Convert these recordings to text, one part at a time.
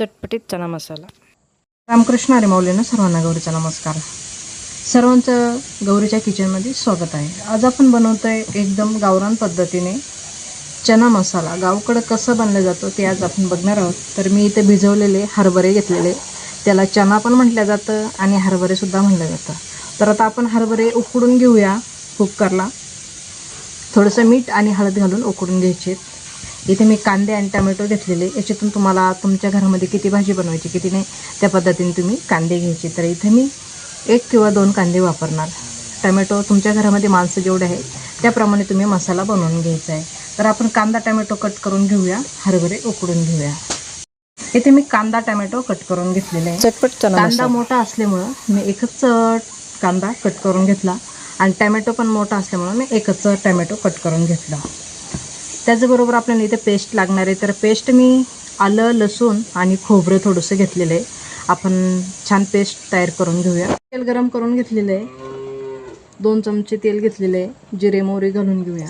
चटपटीत चना मसाला. रामकृष्ण अरे माऊलीनं सर्वांना गौरीचा नमस्कार. सर्वांचं गौरीच्या किचनमध्ये स्वागत आहे. आज आपण बनवतो आहे एकदम गावरान पद्धतीने चना मसाला. गावकडं कसं बनलं जातं ते आज आपण बघणार आहोत. तर मी इथे भिजवलेले हरभरे घेतलेले. त्याला चना पण म्हटलं जातं आणि हरभरेसुद्धा म्हटलं जातं. तर आता आपण हरभरे उकडून घेऊया कुकरला. थोडंसं मीठ आणि हळद घालून उकडून घ्यायचे. इथे मी कांदे आणि टमॅटो घेतलेले याच्यातून तुम्हाला तुमच्या घरामध्ये किती भाजी बनवायची किती नाही त्या पद्धतीने तुम्ही कांदे घ्यायचे. तर इथे मी एक किंवा दोन कांदे वापरणार. टमॅटो तुमच्या घरामध्ये माणसं जेवढे आहे त्याप्रमाणे तुम्ही मसाला बनवून घ्यायचा आहे. तर आपण कांदा टमॅटो कट करून घेऊया हरभरे उकडून घेऊया. इथे मी कांदा टमॅटो कट करून घेतलेले आहे. चटपट कांदा मोठा असल्यामुळं मी एकच कांदा कट करून घेतला. आणि टॅमॅटो पण मोठा असल्यामुळं मी एकच टॅमॅटो कट करून घेतला. त्याचबरोबर आपल्याला इथे पेस्ट लागणार आहे. तर पेस्ट मी आलं लसूण आणि खोबरं थोडंसं घेतलेलं आहे. आपण छान पेस्ट तयार करून घेऊया. तेल गरम करून घेतलेलं आहे. दोन चमचे तेल घेतलेले आहे. जिरे मोहरी घालून घेऊया.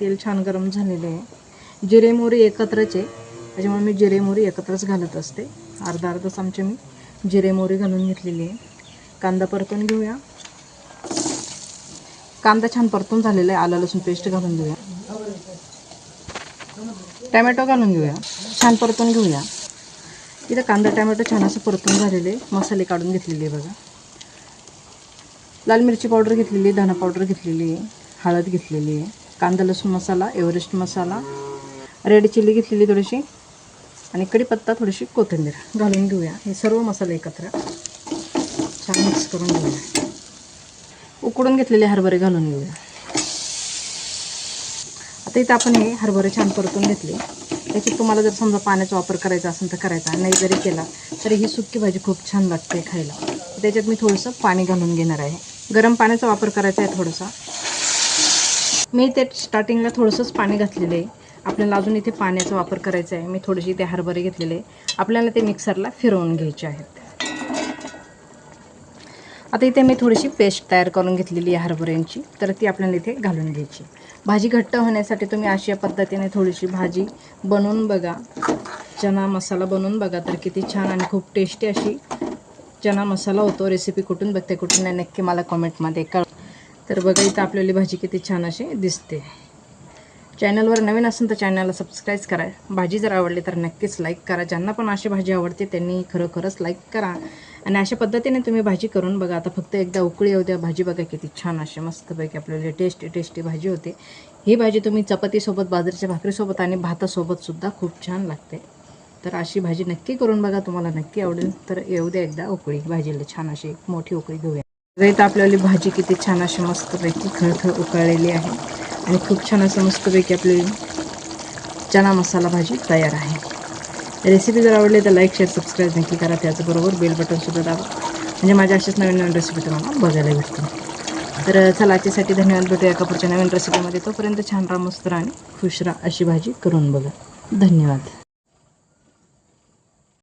तेल छान गरम झालेले आहे. जिरे मोहरी एकत्रच आहे. त्याच्यामुळे मी जिरे मोहरी एकत्रच घालत असते. अर्धा अर्धा चमचे मी जिरे मोहरी घालून घेतलेली आहे. कांदा परतून घेऊया. कांदा छान परतून झालेला आहे. आलं लसूण पेस्ट घालून घेऊया. टॅमॅटो घालून घेऊया. छान परतून घेऊया. इथं कांदा टॅमॅटो छान असं परतून झालेले मसाले काढून घेतलेले आहे बघा. लाल मिरची पावडर घेतलेली आहे धना पावडर घेतलेली आहे हळद घेतलेली आहे कांदा लसूण मसाला एव्हरेस्ट मसाला रेड चिल्ली घेतलेली थोडीशी आणि कढीपत्ता थोडीशी कोथिंबीर. घालून घेऊया. हे सर्व मसाले एकत्र. छान मिक्स करून घेऊया. उकडून घेतलेले हरभरे घालून घेऊया. आता इथं आपण हे हरभरे छान परतून घेतले. त्याच्यात तुम्हाला जर समजा पाण्याचा वापर करायचा असेल तर करायचा. नाही जरी केला तरी ही सुकी भाजी खूप छान लागते खायला. त्याच्यात मी थोडंसं पाणी घालून घेणार आहे. गरम पाण्याचा वापर करायचा आहे थोडासा. मी ते स्टार्टिंगला थोडंसंच पाणी घातलेलं आहे. आपल्याला अजून इथे पाण्याचा वापर करायचा आहे. मी थोडेसे इथे हरभरे घेतलेले आहे. आपल्याला ते मिक्सरला फिरवून घ्यायचे आहेत. आता इथे मी थोडीशी पेस्ट तयार करून घेतलेली आहे हरभऱ्यांची. तर ती आपल्याला इथे घालून घ्यायची भाजी घट्ट होण्यासाठी तुम्ही अशा पद्धतीने थोडीशी भाजी बनवून बघा. चना मसाला बनवून बघा तर किती छान आणि खूप टेस्टी अशी चना मसाला होतो. रेसिपी कुठून बघते कुठून नाही नक्की मला कॉमेंटमध्ये कळ तर बघा इथं आपल्याली भाजी किती छान अशी दिसते. चॅनलवर नवीन असेल तर चॅनलला सबस्क्राईब करा. भाजी जर आवडली तर नक्कीच लाईक करा. ज्यांना पण अशी भाजी आवडते त्यांनी खरोखरच लाईक करा. आणि अशा पद्धतीने तुम्ही भाजी करून बघा. आता फक्त एकदा उकळी येऊ द्या. भाजी बघा किती छान अशी मस्तपैकी आपल्याला टेस्टी टेस्टी भाजी होते. ही भाजी तुम्ही चपातीसोबत बाजरीच्या भाकरीसोबत आणि भातासोबतसुद्धा खूप छान लागते. तर अशी भाजी नक्की करून बघा. तुम्हाला नक्की आवडेल तर येऊ द्या एकदा उकळी. भाजीला छान अशी एक मोठी उकळी घेऊया. इथं आपल्याला भाजी किती छान अशी मस्तपैकी खळखळ उकळलेली आहे. आणि खूप छान असं मस्तपैकी आपली चना मसाला भाजी तयार आहे. रेसिपी जर आवडली तर लाईक शेअर सबस्क्राईब नक्की करा. त्याचबरोबर बेल बटनसुद्धा दाबा. म्हणजे माझ्या अशाच नवीन नवीन रेसिपी तुम्हाला बघायला भेटतील. तर चला आजच्यासाठी धन्यवाद भेटूया एका पुढच्या नवीन रेसिपीमध्ये तोपर्यंत छान राहा मस्त राहा आणि खुश राहा. अशी भाजी करून बघा. धन्यवाद.